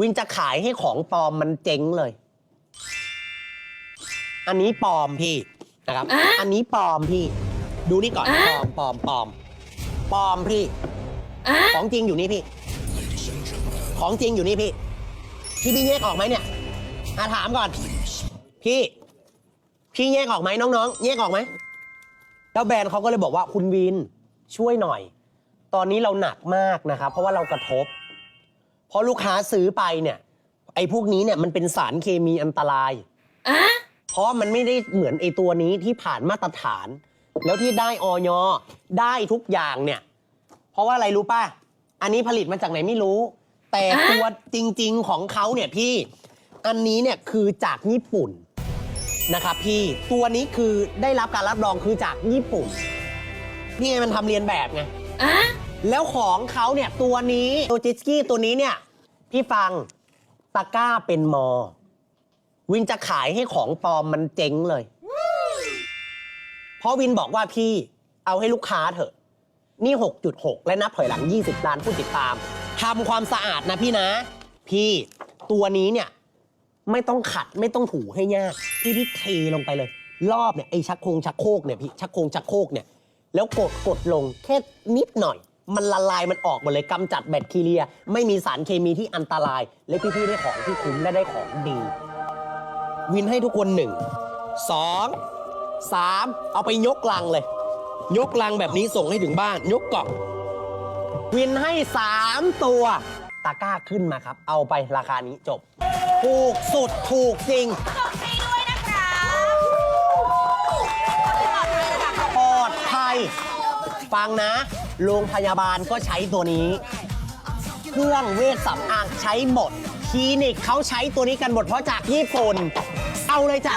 วินจะขายให้ของปลอมมันเจ๊งเลย อันนี้ปลอมพี่นะครับอันนี้ปลอมพี่ ดูนี่ก่อนปลอมปลอมปลอมปลอมพี่ของจริงอยู่นี่พี่ ของจริงอยู่นี่พี่ พี่พี่แยกออกไหมเนี่ยอาถามก่อน พี่ พี่แยกออกไหมน้องๆแยกออกไหมแล้วแบรนด์เขาก็เลยบอกว่าคุณวินช่วยหน่อย ตอนนี้เราหนักมากนะครับ เพราะว่าเรากระทบ เพราะลูกค้าซื้อไปเนี่ย ไอ้พวกนี้เนี่ยมันเป็นสารเคมีอันตรายเพราะมันไม่ได้เหมือนไอ้ตัวนี้ที่ผ่านมาตรฐาน แล้วที่ได้ออยได้ทุกอย่างเนี่ย เพราะว่าอะไรรู้ป่ะ อันนี้ผลิตมาจากไหนไม่รู้ แต่ตัวจริง ๆ ของเขาเนี่ยพี่ อันนี้เนี่ยคือจากญี่ปุ่นนะครับพี่ ตัวนี้คือได้รับการรับรองคือจากญี่ปุ่น นี่ไงมันทำเรียนแบบไง แล้วของเขาเนี่ยตัวนี้โตจิสกี้ตัวนี้เนี่ย พี่ฟังตะกร้าเป็นมอ วินจะขายให้ของปลอมมันเจ๊งเลย เพราะวินบอกว่าพี่เอาให้ลูกค้าเถอะ นี่ 6.6 และนับถอยหลัง 20ล้านผู้ติดตามทำความสะอาดนะพี่นะ พี่ตัวนี้เนี่ย ไม่ต้องขัดไม่ต้องถูให้ยากพี่พี่เทลงไปเลย รอบเนี่ยไอ้ชักโครงชักโครกเนี่ยพี่ชักโครงชักโครกเนี่ย แล้วกดกดลงแค่นิดหน่อย มันละลายมันออกหมดเลยกำจัดแบคทีเรีย ไม่มีสารเคมีที่อันตราย และพี่ๆได้ของที่คุ้มและได้ของดี วินให้ทุกคนหนึ่งสองสามเอาไปยกลังเลย ยกลังแบบนี้ส่งให้ถึงบ้าน ยกกล่อง วินให้สามตัว ตะกร้าขึ้นมาครับ เอาไปราคานี้จบ ถูกสุดถูกจริงปลอดภัย ฟังนะ โรงพยาบาลก็ใช้ตัวนี้ เครื่องเวชสำอางใช้หมด คลินิกเขาใช้ตัวนี้กันหมดเพราะจากญี่ปุ่น เอาเลยจ้ะ